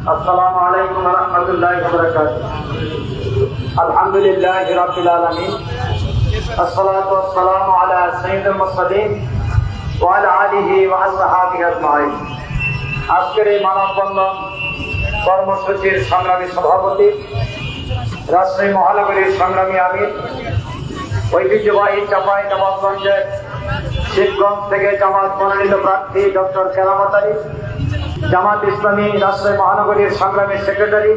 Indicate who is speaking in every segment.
Speaker 1: السلام عليكم ورحمة الله وبركاته الحمد لله رب العالمين الصلاة والسلام على سيد المرسلين وعلى آله وأصحابه أجمعين আজকের এই মানববন্ধন কর্মসূচির সংগ্রামী সভাপতি রাজশাহী মহানগরীর সংগ্রামী আমির ঐতিহ্যবাহী চাপাই নবাবগঞ্জের শিবগঞ্জ থেকে জামাত মনোনীত প্রার্থী ডক্টর কেরামত আলী জামাত ইসলামী রাজশাহী মহানগরীর সংগ্রামী সেক্রেটারি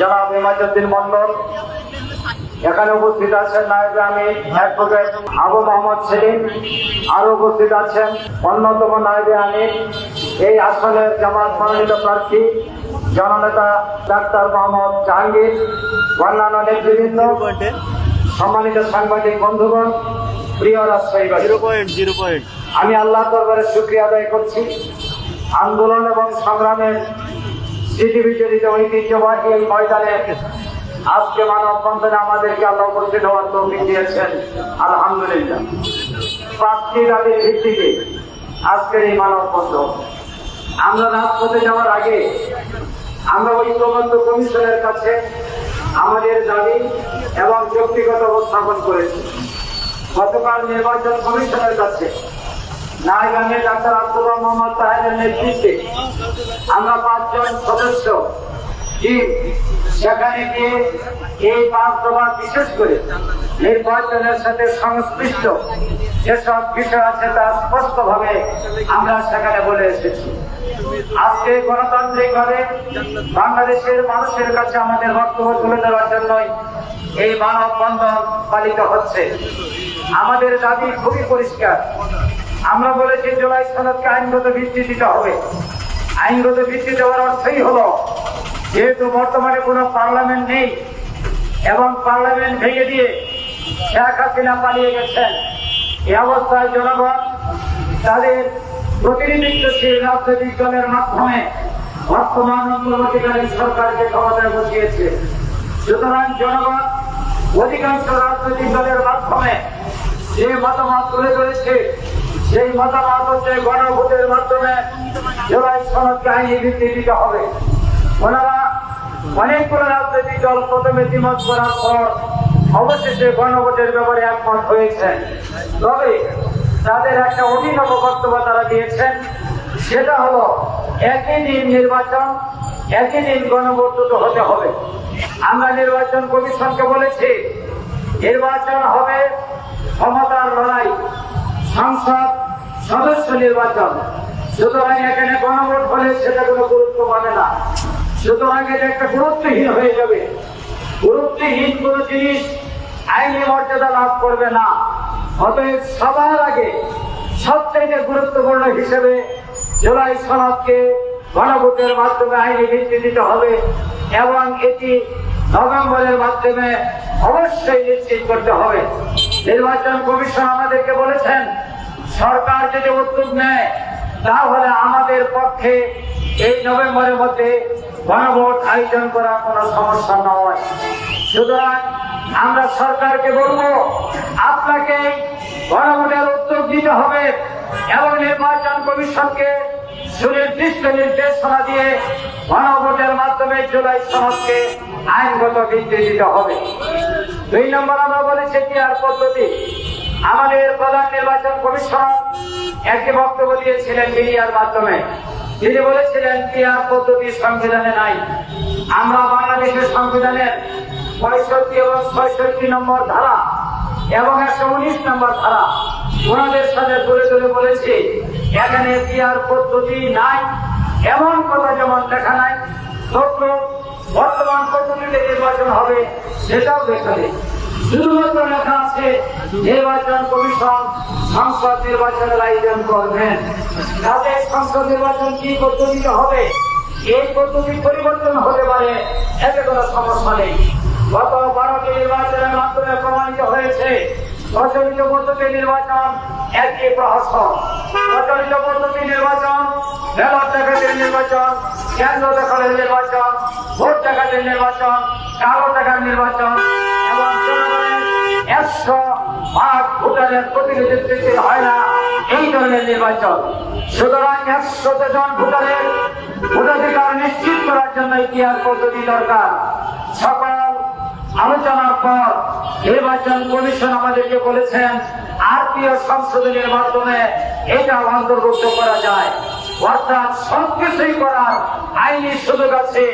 Speaker 1: জনাব ইমাজুদ্দিন মন্ডল এখানে উপস্থিত আছেন নায়ক আমি অ্যাডভোকেট আবু মোহাম্মদ সেলিম। আরও উপস্থিত আছেন অন্যতম নায়বে আমি এই আসনের জামাত মনোনীত প্রার্থী জননেতা ডাক্তার মোহাম্মদ জাহাঙ্গীর অন্যান্য নেতৃবৃন্দ সম্মানিত সাংবাদিক বন্ধুগণ প্রিয়
Speaker 2: পয়েন্ট
Speaker 1: আমি আল্লাহ দরবারে শুক্রিয়া আদায় করছি। আন্দোলন এবং সংগ্রামের স্মৃতি বিচরিত ঐতিহ্যবাহী এই ময়দানে আজকে মানববন্ধনে আমাদেরকে আল্লাহ উপস্থিত হওয়ার তৌফিক দিয়েছেন। আলহামদুলিল্লাহ। প্রার্থী দাবির ভিত্তিতে আজকের এই মানববন্ধন আমরা রাজপথে যাওয়ার আগে আমরা ঐক্যবদ্ধ কমিশনের কাছে আমাদের দাবি এবং ব্যক্তিগত উপস্থাপন করেছি। গতকাল নির্বাচন কমিশনের কাছে নারায়ণগঞ্জে ডাক্তার আব্দুল্লাহ মোহাম্মদ তাহের নেতৃত্বে আমরা পাঁচজন সদস্য টিম সেখানে গিয়ে এই পাঁচ দফা বিশেষ করে নির্বাচনের সাথে সংশ্লিষ্ট যেসব বিষয় আছে তা স্পষ্টভাবে আমরা সেখানে বলে এসেছি। আজকে গণতান্ত্রিকভাবে বাংলাদেশের মানুষের কাছে আমাদের বক্তব্য তুলে দেওয়ার জন্যই এই মানব মানববন্ধন পালিত হচ্ছে। আমাদের দাবি খুবই পরিষ্কার। আমরা বলেছি জুলাই সনদকে আইনগত ভিত্তি দিতে হবে। আইনগত ভিত্তি দেওয়ার অর্থই হলো, যেহেতু বর্তমানে কোনো পার্লামেন্ট নেই এবং পার্লামেন্ট ভেঙে দিয়ে শেখ হাসিনা পালিয়ে গেছেন এই অবস্থায় জনগণ তাদের প্রতিনিধিত্বশীল রাজনৈতিক দলের মাধ্যমে বর্তমান অন্তর্বর্তীকালীন সরকারকে ক্ষমতায় বসিয়েছে। সুতরাং জনগণ অধিকাংশ রাজনৈতিক দলের মাধ্যমে যে মতামত তুলে ধরেছে সেই মতামত হচ্ছে গণভোটের মাধ্যমে জুলাই সনদকে আইনি ভিত্তি দিতে হবে। ওনারা অনেকগুলো রাজনৈতিক দল প্রথমে দ্বিমত করার পর অবশেষে গণভোটের ব্যাপারে একমত হয়েছেন। তবে তাদের একটা অভিনব বক্তব্য তারা দিয়েছেন, সেটা হলো একই দিন নির্বাচন, একই দিন গণভোট হতে হবে। আমরা নির্বাচন কমিশনকে বলেছি, নির্বাচন হবে ক্ষমতার লড়াই, সংসদ সদস্য নির্বাচন। সুতরাং এখানে গণভোট হলে সেটা কোনো গুরুত্ব পাবে না। সুতরাং এটা একটা গুরুত্বহীন হয়ে যাবে। গুরুত্বহীন কোন জিনিস আইনি মর্যাদা লাভ করবে না। অতএব সবার আগে সবচেয়ে গুরুত্বপূর্ণ হিসেবে জুলাই সনদকে গণভোটের মাধ্যমে আইনি ভিত্তি দিতে হবে এবং এটি নভেম্বরের মাধ্যমে অবশ্যই নিশ্চিত করতে হবে। নির্বাচন কমিশন আমাদেরকে বলেছেন সরকার যদি উদ্যোগ নেয়, তাহলে আমাদের পক্ষে এই নভেম্বরের মধ্যে গণভোট আয়োজন করা কোনো সমস্যা নয়। সুতরাং আমরা সরকারকে বলব, আপনাকে গণভোটের উদ্যোগ দিতে হবে এবং নির্বাচন কমিশনকে সুনির্দিষ্ট নির্দেশনা দিয়ে গণভোটের মাধ্যমে জুলাই সনদকে আইনগত ভিত্তি দিতে হবে। দুই নম্বর আমরা বলেছি আর পদ্ধতি? আমাদের প্রধান নির্বাচন কমিশনার একটি বক্তব্য দিয়েছিলেন মিডিয়ার মাধ্যমে। তিনি বলেছিলেন টিআর পদ্ধতি সংবিধানে নাই। আমরা বাংলাদেশের সংবিধানের পঁয়ষট্টি এবং ছয়ষট্টি নম্বর ধারা এবং একশো উনিশ নম্বর ধারা ওনাদের সাথে তুলে তুলে বলেছি, এখানে টিআর পদ্ধতি নাই, এমন কথা যেমন দেখা নাই তথ্য বর্তমান পদ্ধতিতে নির্বাচন হবে সেটাও দেখা নেই। শুধুমাত্র লেখা আছে, নির্বাচন কমিশন সংসদ নির্বাচনের আয়োজন করবেন। তাদের সংসদ নির্বাচন কি পদ্ধতিতে হবে? এই পদ্ধতি পরিবর্তন হতে পারে, এতে কোনো সমস্যা নেই। গত বারোটি নির্বাচনের মাধ্যমে প্রমাণিত হয়েছে, প্রচলিত পদ্ধতি নির্বাচন একই প্রহসন প্রচলিত পদ্ধতি নির্বাচন, ব্যালট ডাকাতের নির্বাচন, কেন্দ্র দখলের নির্বাচন, ভোট ডাকাতের নির্বাচন, কালো টাকার নির্বাচন একশো ভাগ ভোটারের প্রতিনিধিত্ব হয় না এই ধরনের নির্বাচন। সুতরাং একশো জন ভোটারের ভোটাধিকার নিশ্চিত করার জন্য ইতিহাস পদ্ধতি দরকার। সকল আলোচনার পর নির্বাচন কমিশন আমাদেরকে বলেছেন আরপিও সংশোধনের মাধ্যমে এটা অন্তর্ভুক্ত করা যায়। অর্থাৎ সবকিছুই করার আইনি সুযোগ আছে,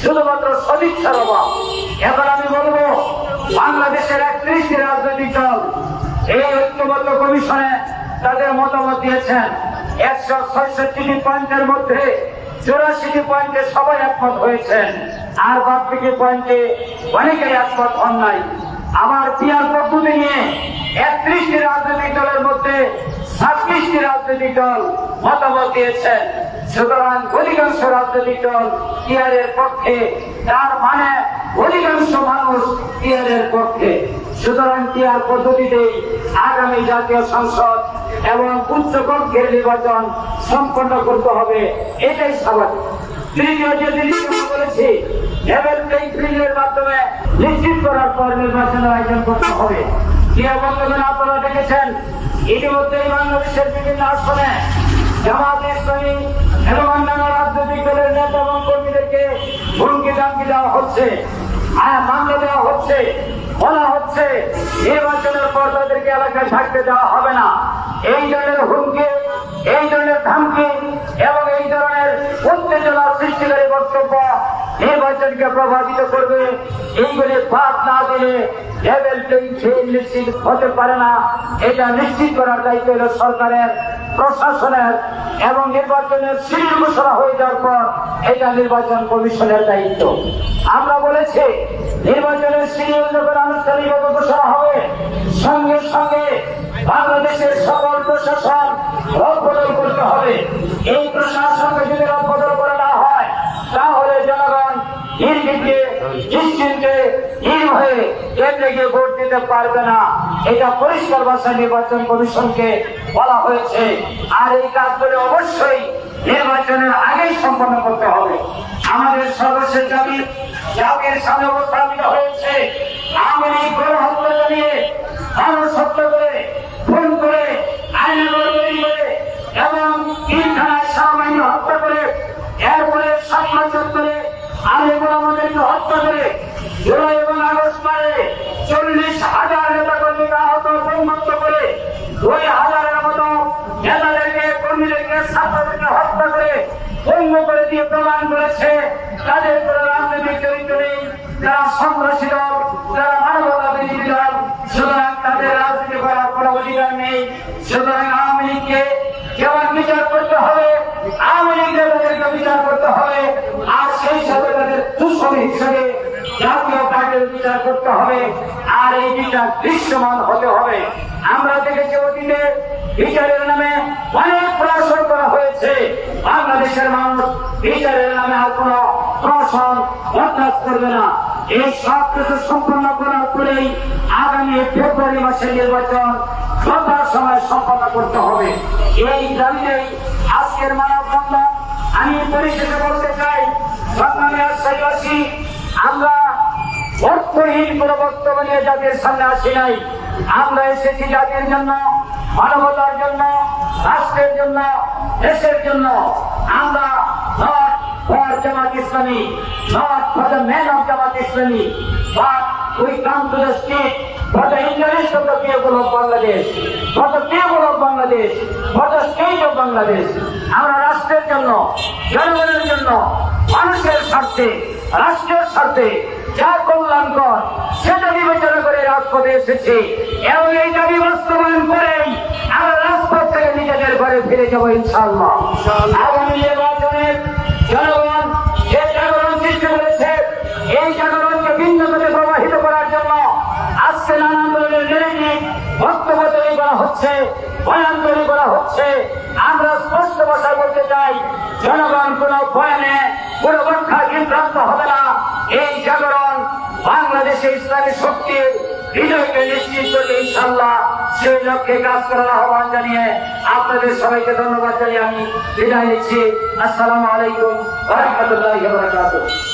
Speaker 1: শুধুমাত্র সদিচ্ছার অভাব। এখন আমি বলব বাংলাদেশের একত্রিশটি রাজনৈতিক দল এই ঐক্যবদ্ধ কমিশনে তাদের মতামত দিয়েছেন। একশো ছয়ষট্টি পয়েন্টের মধ্যে চৌরাশিটি পয়েন্টে সবাই একমত হয়েছেন। আর বাকি পয়েন্টে অনেকেই একমত হন নাই। আমার পিয়ার পদ্ধতি নিয়ে একত্রিশটি রাজনৈতিক দলের মধ্যে ছাব্বিশটি রাজনৈতিক দল মতামত দিয়েছেন। সুতরাং অধিকাংশ রাজনৈতিক দল পিয়ারের পক্ষে। তার মানে অধিকাংশ মানুষ পিয়ারের পক্ষে। সুতরাং পিয়ার পদ্ধতিতে আগামী জাতীয় সংসদ এবং উচ্চ কক্ষের নির্বাচন সম্পন্ন করতে হবে, এটাই স্বাভাবিক। তৃতীয় যে জিনিসটি বলেছি লেভেল প্লেইং ফিল্ডের মাধ্যমে নিশ্চিত করার পর নির্বাচনের আয়োজন করতে হবে। ক্রিয়া বন্ধুগণ, আপনারা দেখেছেন, ইতিমধ্যেই বাংলাদেশের বিভিন্ন আসনে জামাত ইসলামী এবং অন্যান্য রাজনৈতিক দলের নেতা এবং কর্মীদেরকে হুমকি দেওয়া হচ্ছে। হ্যাঁ মামলা দেওয়া হচ্ছে, বলা হচ্ছে নির্বাচনের পর তাদেরকে এলাকায় থাকতে দেওয়া হবে না। এই ধরনের হুমকি, এই ধরনের ধামকি এবং এই ধরনের উত্তেজনা সৃষ্টিকারী বক্তব্য নির্বাচনকে প্রভাবিত করবে, এইগুলি বাদ না দিলে লেভেল প্লেইং নিশ্চিত হতে পারে না। এটা নিশ্চিত করার দায়িত্ব হল সরকারের। প্রশাসনের এবং নির্বাচনের সিঁড়ি ঘোষণা হয়ে যাওয়ার পর এটা নির্বাচন কমিশনের দায়িত্ব। আমরা বলেছি, নির্বাচনের সিরিয়াল যখন আনুষ্ঠানিকভাবে ঘোষণা হবে, সঙ্গে সঙ্গে বাংলাদেশের সকল প্রশাসন রদবদল করতে হবে। এই প্রশাসনকে যদি রদবদল করা না হয়, তাহলে জনগণ নির্বিঘ্নে, নিশ্চিন্তে কেন্দ্রে গিয়ে ভোট দিতে পারবে না। এটা পরিষ্কার ভাষায় নির্বাচন কমিশনকে বলা হয়েছে। আর এই কাজগুলি অবশ্যই নির্বাচনের আগেই সম্পন্ন করতে হবে। আমাদের সর্বশেষ দাবি, জাতির সামনে উপস্থাপিত হয়েছে। আওয়ামী লীগ গণহত্যা নিয়ে মানুষ করে দিয়ে প্রমাণ করেছে, তাদের চরিত্র নেই তারা সন্ত্রাসী তারা মানবতা দল, সুতরাং তাদের রাজনীতি করার অধিকার নেই। সুতরাং আওয়ামী লীগকে বিচার করতে হবে, আওয়ামী বিচার করতে হবে, আর সেই সাথে তাদের হিসেবে জাতীয় পার্টির বিচার করতে হবে, আর এই বিচার দৃশ্যমান হতে হবে। আমরা দেখেছি অতীতে বিচারের নামে অনেক হয়েছে বাংলাদেশের মানুষ বিচারের নামে আর কোন প্রশ্ন বরদাস্ত করবে না। এই সব কিছু সম্পন্ন করার পরেই আগামী ফেব্রুয়ারি মাসের নির্বাচন সন্ধ্যার সময় সম্পন্ন করতে হবে। এই দাবিতেই আজকের মানব বন্ধন আমি পরিশেষে বলতে চাই রাজশাহীবাসী আমরা অর্থহীন কোন বক্তব্য নিয়ে জাতির সামনে আসি নাই। আমরা এসেছি জাতির জন্য, মানবতার জন্য, রাষ্ট্রের জন্য দেশের জন্য আমরা not for Jamaat Islami not for the man of Jamaat Islami, but we come to the state for the interest of the people of Bangladesh for the people of Bangladesh for the state of Bangladesh. আমরা রাষ্ট্রের জন্য, জনগণের জন্য, মানুষের স্বার্থে, রাষ্ট্রের স্বার্থে যা কল্যাণকর, সেটা বিবেচনা করে রাজপথে এসেছি। এবং এই দাবি বাস্তবায়ন করেই আমরা নিজেদের ঘরে ফিরে যাব ইনশাল্লাহ আগামী নির্বাচনে জনগণ যে জাগরণ সৃষ্টি করেছে এই জাগরণকে ভিন্ন করে প্রবাহিত করার জন্য আজকে নানান ধরনের রেডিক বক্তব্য তৈরি করা হচ্ছে বয়ান তৈরি করা হচ্ছে। আমরা স্পষ্ট ভাষায় বলতে চাই জনগণ কোন বয়ানে কোন ব্যাখ্যা বিভ্রান্ত হবে না। এই জাগরণ বাংলাদেশে ইসলামী শক্তির নিশ্চিত ইনশাল্লাহ সেই লক্ষ্যে কাজ করার আহ্বান জানিয়ে আপনাদের সবাইকে ধন্যবাদ জানিয়ে আমি বিদায় নিচ্ছি। আসসালামু আলাইকুম রহমতুল্লাহ